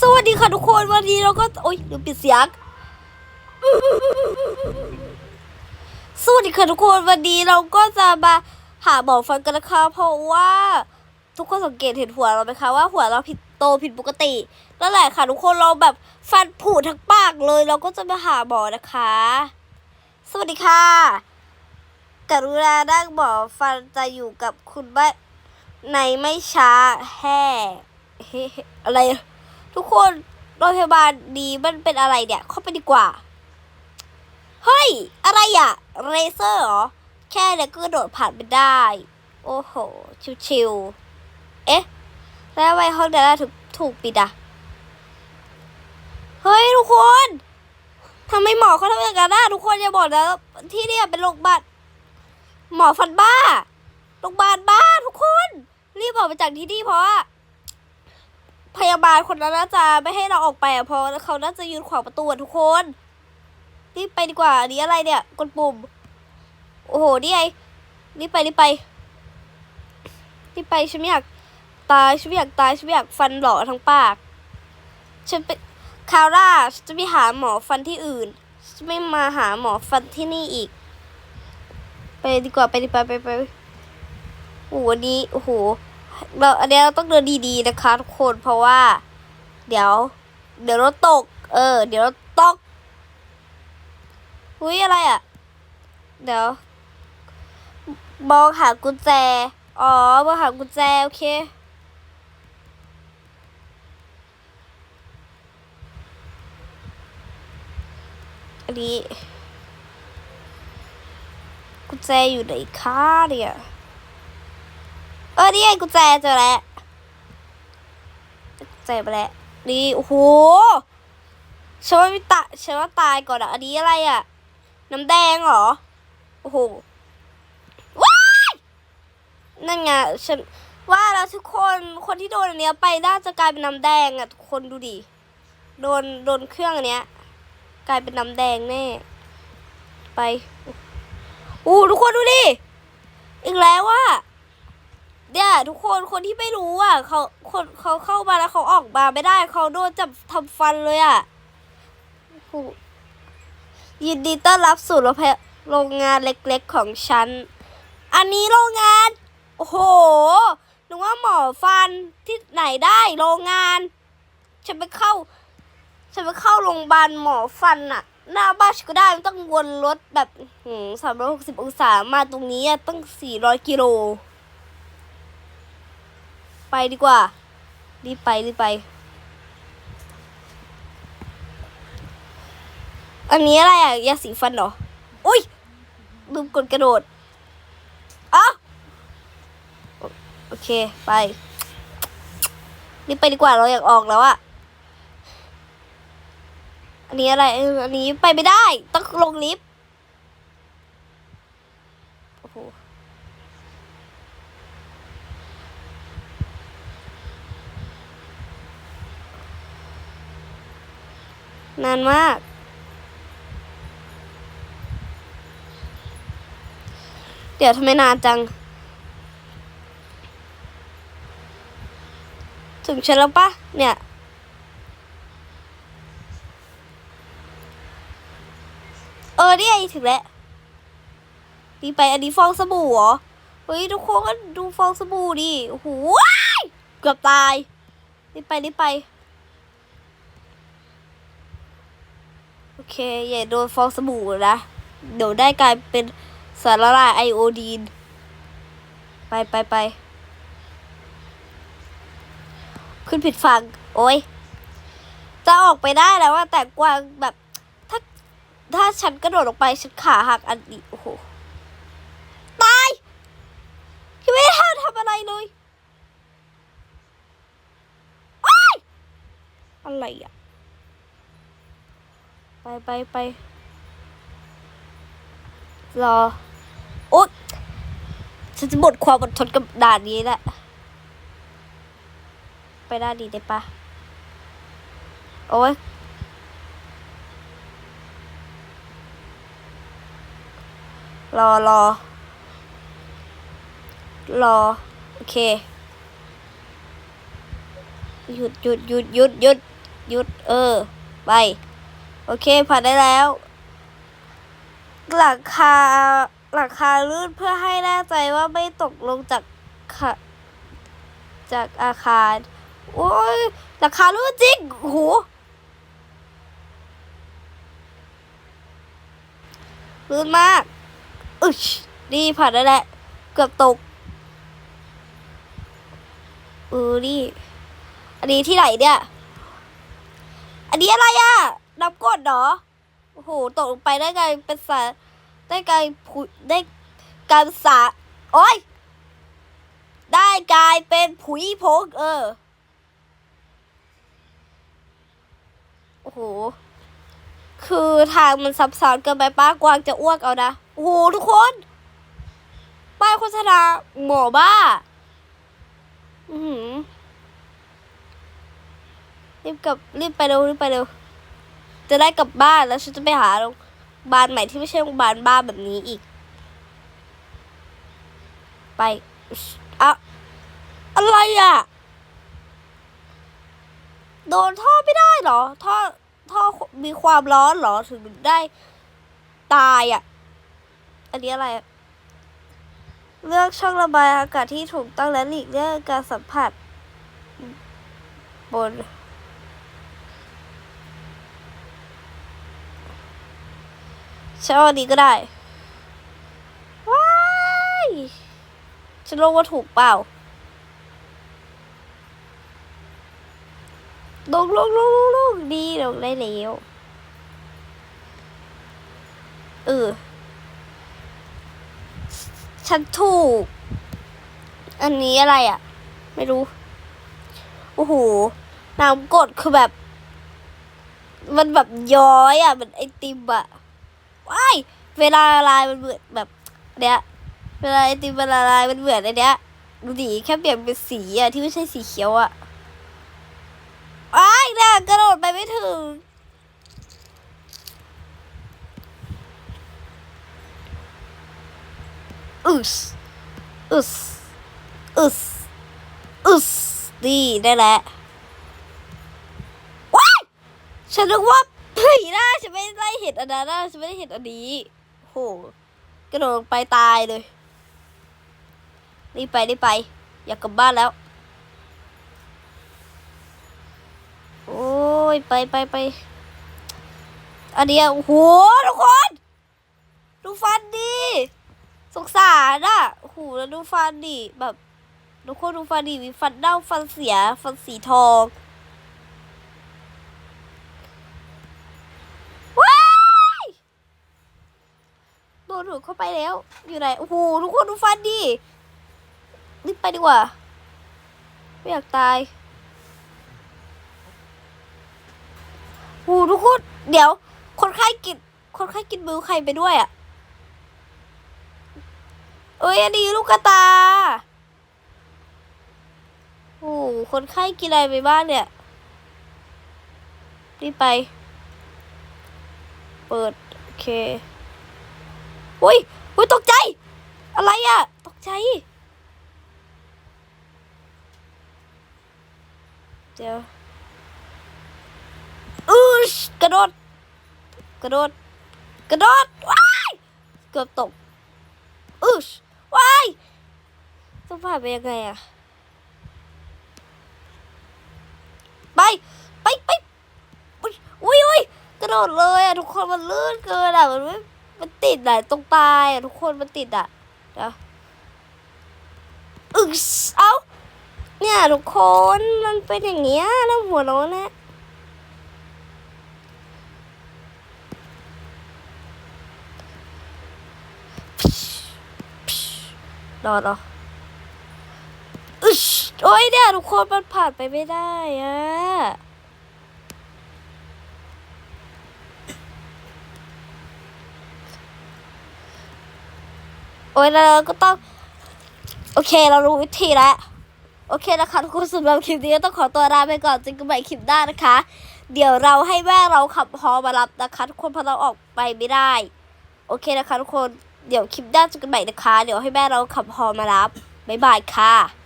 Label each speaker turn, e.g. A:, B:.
A: สวัสดีค่ะทุกคนวันนี้เราก็โอ๊ยลืมปิดเสียงสวัสดีค่ะทุกคนวันนี้เราก็จะมาหาหมอฟันกันนะคะเพราะว่าทุกคนสังเกตเห็นหัวเราไหมคะว่าหัวเราผิดโตผิดปกตินั่นแหละค่ะทุกคนเราแบบฟันผุทั้งปากเลย เราก็จะมาหาหมอนะคะ สวัสดีค่ะกรุณานั่งหมอฟันจะอยู่กับคุณแม่ในไม่ช้าแห่อะไร ทุกคนโรงพยาบาลนี้มันเป็นอะไรเนี่ย เข้าไปดีกว่า เฮ้ย อะไรอะเรเซอร์เหรอ แค่เนี่ยก็กระโดดผ่านไปได้ โอ้โห ชิวๆ เอ๊ะ แล้วทำไมห้องนั้นถูกถูกปิดอะเฮ้ย ทุกคนทำไมหมอเขาทำอย่างนั้นอะทุกคนอย่าบอกนะที่เนี่ยเป็นโรงพยาบาลหมอฟันบ้าโรงพยาบาลบ้าทุกคน รีบออกไปจากที่นี่เพราะว่า พยาบาลคนนั้นน่าจะไม่ให้เราออกไปอะเพราะเขาน่าจะยืนขวางประตูอะทุกคนรีบไปดีกว่าอันนี้อะไรเนี่ยกดปุ่ม โอ้โหนี่ไงรีบไปรีบไปรีบไปฉันไม่อยากตายฉันไม่อยากตายฉันไม่อยากฟันหล่อทั้งปาก ฉันเป็นคาร่าฉันจะไปหาหมอฟันที่อื่นฉันไม่มาหาหมอฟันที่นี่อีก ไปดีกว่าไปดีกว่าไปไปไปโอ้โหอันนี้โอ้โห เราอันนี้เราต้องเดินดีๆนะคะทุกคนเพราะว่า เดี๋ยว เดี๋ยวราตก เออ เดี๋ยวราตกอุ้ยอะไรอะ่ะ เดี๋ยวมองหากุญแจ อ๋อมองหากุญแจ โอเค อันนี้กุญแจอยู่ไหนคะเนี่ย เออนี่ไงกุญแจเจอแล้วกุญแจไปแล้วนี่โอ้โหฉันว่าม่ตาฉันว่าตายก่อนอะอันนี้อะไรอะน้ำแดงเหรอโอ้โหว้ายนั่นไงฉันว่าแล้วทุกคนคนที่โดนอันเนี้ยไปน่าจะกลายเป็นน้ำแดงอะทุกคนดูดิโดนโดนเครื่องอันเนี้ย กลายเป็นน้ำแดงแน่ไปอู้ทุกคนดูดิอีกแล้วว่า เนี่ยทุกคนคนที่ไม่รู้อะเขาคนเขาเข้ามาแล้วเขาออกมาไม่ได้เขาโดนจับทำฟันเลยอะโอ้โหยินดีต้อนรับสู่โรงพยโรงงานเล็กๆของฉัน อันนี้โรงงาน โอ้โหนึกว่าหมอฟันที่ไหนได้โรงงาน ฉันไปเข้า ฉันไปเข้าโรงพยาบาลหมอฟันอะหน้าบ้านฉันก็ได้มันต้องวนรถแบบสามร้อยหกสิบองศามาตรงนี้อะตั้งสี่ร้อยกิโล ไปดีกว่า รีบไปรีบไป อันนี้อะไรอะยาสีฟันเหรอ อุ้ยลืมกดกระโดดอะโอโอเคไป รีบไปดีกว่าเราอยากออกแล้วอะอันนี้อะไรอออันนี้ไปไม่ได้ ต้องลงลิฟต์โอ้โห นานมาก เดี๋ยวทำไมนานจัง ถึงฉันแล้วปะเนี่ย เออเนี่ไงถึงแล้วดีไปอันนี้ฟองสบู่เหรอ เฮ้ย ทุกคนก็ดูฟองสบู่ดิโอ้โหว้ายเกือบตายรีบไปรีบไป โอเค อย่าโดนฟองสบู่นะ เดี๋ยวได้กลายเป็นสารละลายไอโอดีน ไปไปไป ขึ้นผิดฝั่ง โอ้ย จะออกไปได้แล้วว่าแต่กวางแบบ ถ้า ถ้าฉันกระโดดลงไป ฉันขาหักอันนี้โอ้โห ตายยังไม่ได้ทำอะไรเลยอ้ายอะไรอะ ไปไปไปรอโอ๊ยฉันจะหมดความอดทนกับด่านนี้แหละไปด้านนี้ได้ปะโอ๊ยรอรอรอ โอเค หยุดหยุดหยุดหยุดหยุดหยุด เออ ไป โอเคผ่านได้แล้ว หลังคาหลังคาลื่นเพื่อให้แน่ใจว่าไม่ตกลงจากค่ะจากอาคาร โอ้ยหลังคาลื่นจริงโอ้โหลื่นมากอึชนี่ผ่านได้แหละ เกือบตกเออนี่ อันนี้ที่ไหนเนี่ย อันนี้อะไรอะ นับกดเหรอ โอ้โห ตกลงไปได้ไง เป็นสาได้ไงผุได้การสาโอ้ย ได้กลายเป็นผุยผงเออ โอ้โห คือทางมันซับซ้อนเกินไปป้ากวางจะอ้วกเอานะ โอ้โห ทุกคน ป้ายโฆษณาหมอบ้า อือหือรีบกลับรีบไปเร็วรีบไปเร็ว จะได้กลับบ้านแล้วฉันจะไปหาโรงพยาบาลใหม่ที่ไม่ใช่โรงพยาบาลบ้าแบบนี้อีก ไปอะอะไรอะ โดนท่อไม่ได้หรอ ท่อท่อมีความร้อนหรอถึงได้ตายอะ อันนี้อะไร เลือกช่องระบายอากาศที่ถูกต้องและหลีกเลี่ยงการสัมผัสบน ฉันเอาอันนี้ก็ได้ ว้ายฉันลงว่าถูกเปล่า ลงลงลงลงลงดีลงได้แล้ว เออ ฉันถูก อันนี้อะไรอะ ไม่รู้ โอ้โห น้ำกรดคือแบบ มันแบบย้อยอะเหมือนไอติมอะ ว้ายเวลาละลายมันเหมือนแบบเนี้ยเวลาไอติมมันละลายมันเหมือนไอเนี้ยดูดิแค่เปลี่ยนเป็นสีอะที่ไม่ใช่สีเขียวอะว้ายเนี่ยกระโดดไปไม่ถึงอึสอึสอึสอึสดีได้แล้วว้ายฉันนึกว่า ผีนะฉันไม่ได้เห็นอันนั้นนะฉันไม่ได้เห็นอันนี้โหกระโดดลงไปตายเลยรีบไปรีบไป อยากกลับบ้านแล้ว โอ้ยไปไปไปอันเนี้ยโอ้โหทุกคนดูฟันดิสงสารอะโอ้โหแล้วดูฟันดิแบบทุกคนดูฟันดิมีฟันเน่าฟันเสียฟันสีทอง ว้ายโด นหนูเข้าไปแล้ว อยู่ไหน โอ้โห ทุกคนดูฟันดิรีบไปดีกว่า ไม่อยากตาย โอ้โห ทุกคน เดี๋ยว คนไข้กิน คนไข้กินมือใครไปด้วยอะ เอ้ยอันนี้ลูกกระตา โอ้โห คนไข้กินอะไรไปบ้างเนี่ย รีบไป เปิด โอเค อุ้ยอุ้ยตกใจ อะไรอะ ตกใจ เดี๋ยวอืชกระโดด กระโดด กระโดด ว้าย เกือบตกอืชว้าย ต้องผ่านไปยังไงอะไป ไปไปอุ๊ยอุ้ยอุ้ยกระโดดเลยอะทุกคนมันลื่นเกินอะ มันไม่ มันติดอะตรงปลายอะทุกคนมันติดอะเดี๋ยวอึชเอ้าเนี่ยทุกคนมันเป็นอย่างเงี้ยแล้วหัวโล้นนะรอรออึชโอ้ยเนี่ยทุกคนมันผ่านไปไม่ได้อะ อ้ยเราก็ต้อง โอเค เรารู้วิธีแล้ว โอเคนะคะทุกคนสำหรับคลิปนี้ต้องขอตัวลาไปก่อนเจอกันใหม่คลิปหน้านะคะ เดี๋ยวเราให้แม่เราขับฮอมารับนะคะทุกคนเพราะเราออกไปไม่ได้ โอเคนะคะทุกคนเดี๋ยวคลิปหน้าเจอกันใหม่นะคะ เดี๋ยวให้แม่เราขับฮอมารับบ๊ายบายค่ะ